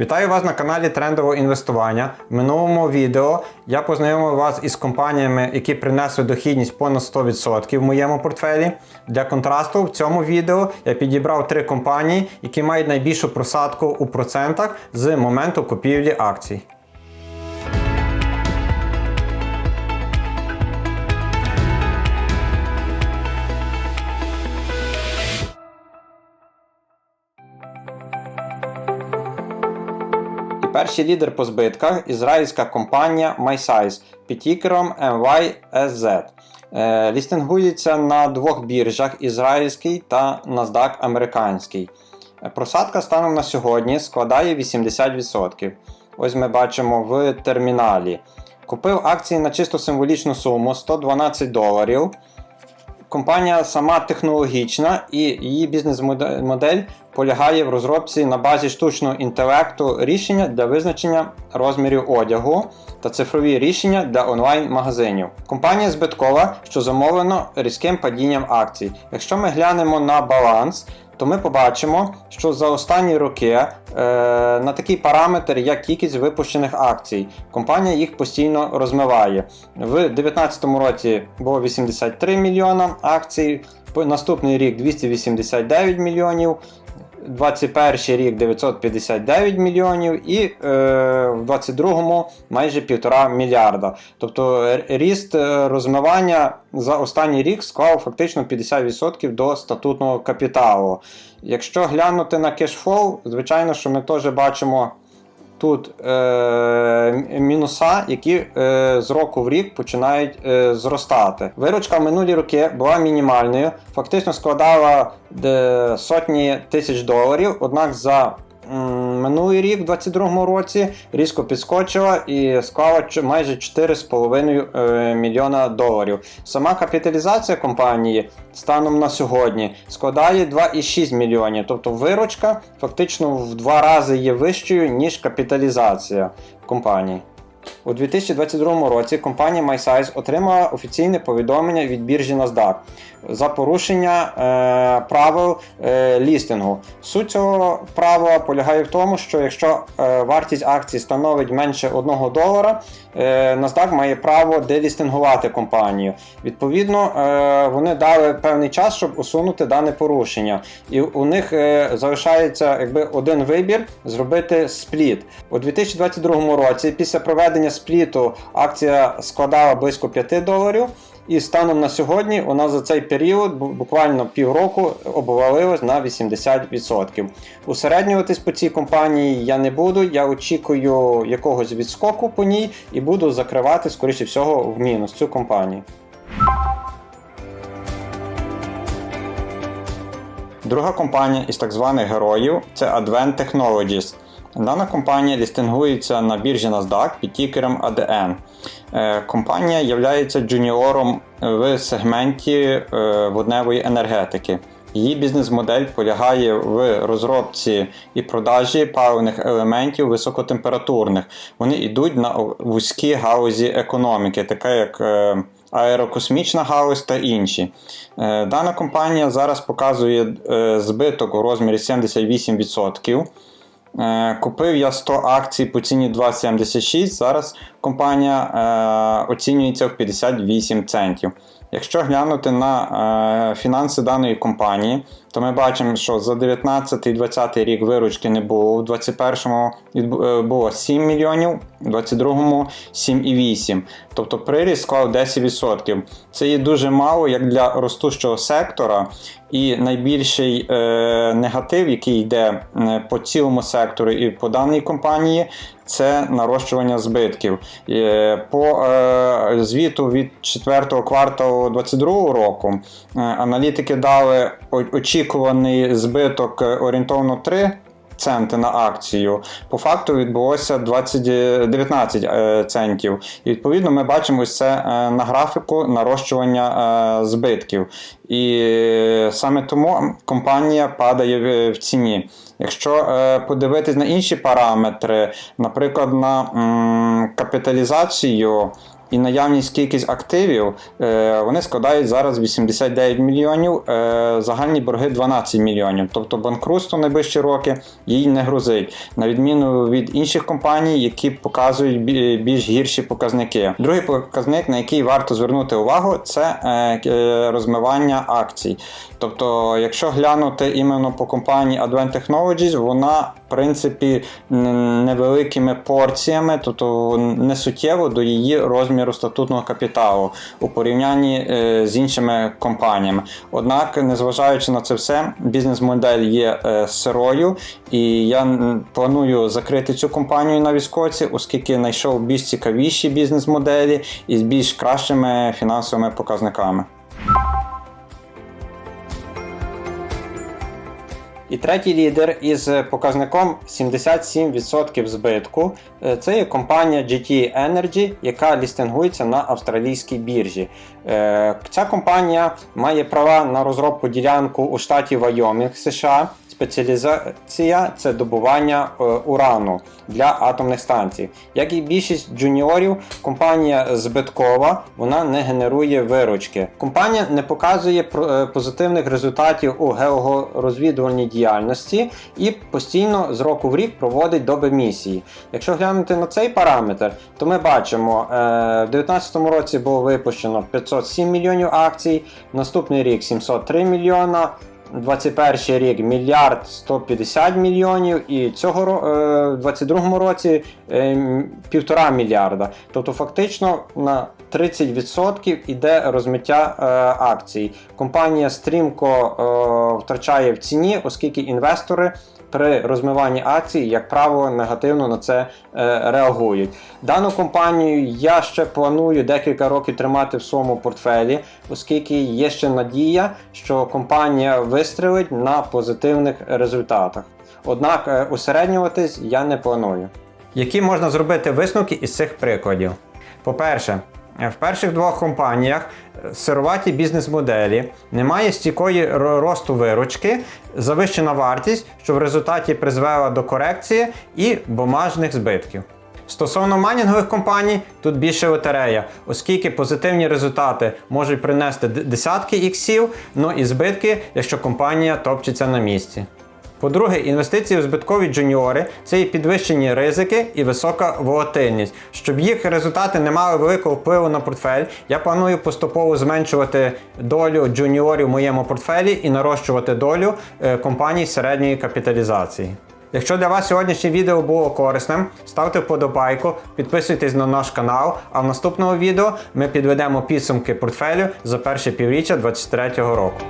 Вітаю вас на каналі Трендового інвестування. В минулому відео я познайомив вас із компаніями, які принесли дохідність понад 100% в моєму портфелі. Для контрасту в цьому відео я підібрав три компанії, які мають найбільшу просадку у процентах з моменту купівлі акцій. Перший лідер по збитках ізраїльська компанія MySize під тікером MYSZ. Е, Лістингується на двох біржах ізраїльський та NASDAQ американський. Просадка станом на сьогодні складає 80%. Ось ми бачимо в терміналі. Купив акції на чисто символічну суму 112 доларів. Компанія сама технологічна і її бізнес-модель полягає в розробці на базі штучного інтелекту рішення для визначення розмірів одягу та цифрові рішення для онлайн-магазинів. Компанія збиткова, що замовлено різким падінням акцій. Якщо ми глянемо на баланс, то ми побачимо, що за останні роки е, на такий параметр, як кількість випущених акцій, компанія їх постійно розмиває. В 2019 році було 83 мільйона акцій, наступний рік 289 мільйонів. 21 рік 959 мільйонів і е, в 22-му майже 1,5 мільярда. Тобто ріст е, розмивання за останній рік склав фактично 50% до статутного капіталу. Якщо глянути на кешфол, звичайно, що ми теж бачимо тут е, мінуса, які е, з року в рік починають е, зростати. Виручка в минулі роки була мінімальною, фактично складала де, сотні тисяч доларів, однак за минулий рік, у 2022 році, різко підскочила і склала майже 4,5 е, мільйона доларів. Сама капіталізація компанії станом на сьогодні складає 2,6 мільйонів, тобто виручка фактично в два рази є вищою, ніж капіталізація компанії. У 2022 році компанія MySize отримала офіційне повідомлення від біржі NASDAQ за порушення е, правил е, лістингу. Суть цього правила полягає в тому, що якщо е, вартість акцій становить менше 1 долара, е, NASDAQ має право делістингувати компанію. Відповідно, е, вони дали певний час, щоб усунути дане порушення. І у них е, залишається якби один вибір зробити спліт. У 2022 році, після проведення спліту, акція складала близько 5 доларів. І станом на сьогодні у нас за цей період буквально півроку обвалилось на 80%. Усереднюватись по цій компанії я не буду. Я очікую якогось відскоку по ній і буду закривати, скоріше всього, в мінус цю компанію. Друга компанія із так званих героїв це Advent Technologies. Дана компанія лістингується на біржі NASDAQ під тікером ADN. Е, Компанія є джуніором в сегменті е, водневої енергетики. Її бізнес-модель полягає в розробці і продажі паливних елементів високотемпературних. Вони йдуть на вузькі галузі економіки, таке як е, аерокосмічна галузь та інші. Е, Дана компанія зараз показує е, збиток у розмірі 78%. Е, Купив я 100 акцій по ціні 2,76. Зараз компанія е, оцінюється в 58 центів. Якщо глянути на е, фінанси даної компанії, то ми бачимо, що за 19 і 20 рік виручки не було. У 21-му е, було 7 мільйонів, у 22-му 7,8. Тобто приріст склав 10%. Це є дуже мало як для ростущого сектора. І найбільший е, негатив, який йде по цілому сектору і по даній компанії, це нарощування збитків. Е, По е, звіту від 4 кварталу 2022 року е, аналітики дали о- очікуваний збиток е, орієнтовно 3 центи на акцію. По факту відбулося 20, е, 19 е, центів. І відповідно ми бачимо це е, на графіку нарощування збитків. І саме тому компанія падає в- ціні. Якщо подивитись на інші параметри, наприклад, на капіталізацію і наявність кількість активів, е, вони складають зараз 89 мільйонів, е, загальні борги 12 мільйонів. Тобто банкрутство найближчі роки їй не грозить, на відміну від інших компаній, які показують більш гірші показники. Другий показник, на який варто звернути увагу, це е, розмивання акцій. Тобто, якщо глянути іменно по компанії Advent Technologies, вона принципі невеликими порціями, тобто не суттєво до її розміру статутного капіталу у порівнянні е, з іншими компаніями. Однак, незважаючи на це все, бізнес-модель є е, сирою, і я планую закрити цю компанію на військовці, оскільки знайшов більш цікавіші бізнес-моделі і з більш кращими фінансовими показниками. І третій лідер із показником 77% збитку е, це є компанія GT Energy, яка лістингується на австралійській біржі. Е, Ця компанія має права на розробку ділянку у штаті Вайомінг, США. Спеціалізація це добування е, урану для атомних станцій. Як і більшість джуніорів, компанія збиткова, вона не генерує виручки. Компанія не показує позитивних результатів у георозвідувальній діяльності і постійно з року в рік проводить доби місії. Якщо глянути на цей параметр, то ми бачимо, е, в 2019 році було випущено 507 мільйонів акцій, наступний рік 703 мільйона. 21 рік мільярд 150 мільйонів, і цього е, в 22 році е, півтора мільярда. Тобто, фактично на 30% іде розмиття е, акцій. Компанія стрімко е, втрачає в ціні, оскільки інвестори при розмиванні акцій, як правило, негативно на це е, реагують. Дану компанію я ще планую декілька років тримати в своєму портфелі, оскільки є ще надія, що компанія вистрелить на позитивних результатах. Однак е, усереднюватись я не планую. Які можна зробити висновки із цих прикладів? По-перше, в перших двох компаніях е, сироваті бізнес-моделі, немає стійкої росту виручки, завищена вартість, що в результаті призвела до корекції і бумажних збитків. Стосовно майнінгових компаній, тут більше лотерея, оскільки позитивні результати можуть принести десятки іксів, ну і збитки, якщо компанія топчеться на місці. По-друге, інвестиції в збиткові джуніори це і підвищені ризики і висока волатильність. Щоб їх результати не мали великого впливу на портфель, я планую поступово зменшувати долю джуніорів в моєму портфелі і нарощувати долю е, компаній середньої капіталізації. Якщо для вас сьогоднішнє відео було корисним, ставте вподобайку, підписуйтесь на наш канал, а в наступному відео ми підведемо підсумки портфелю за перше півріччя 2023 року.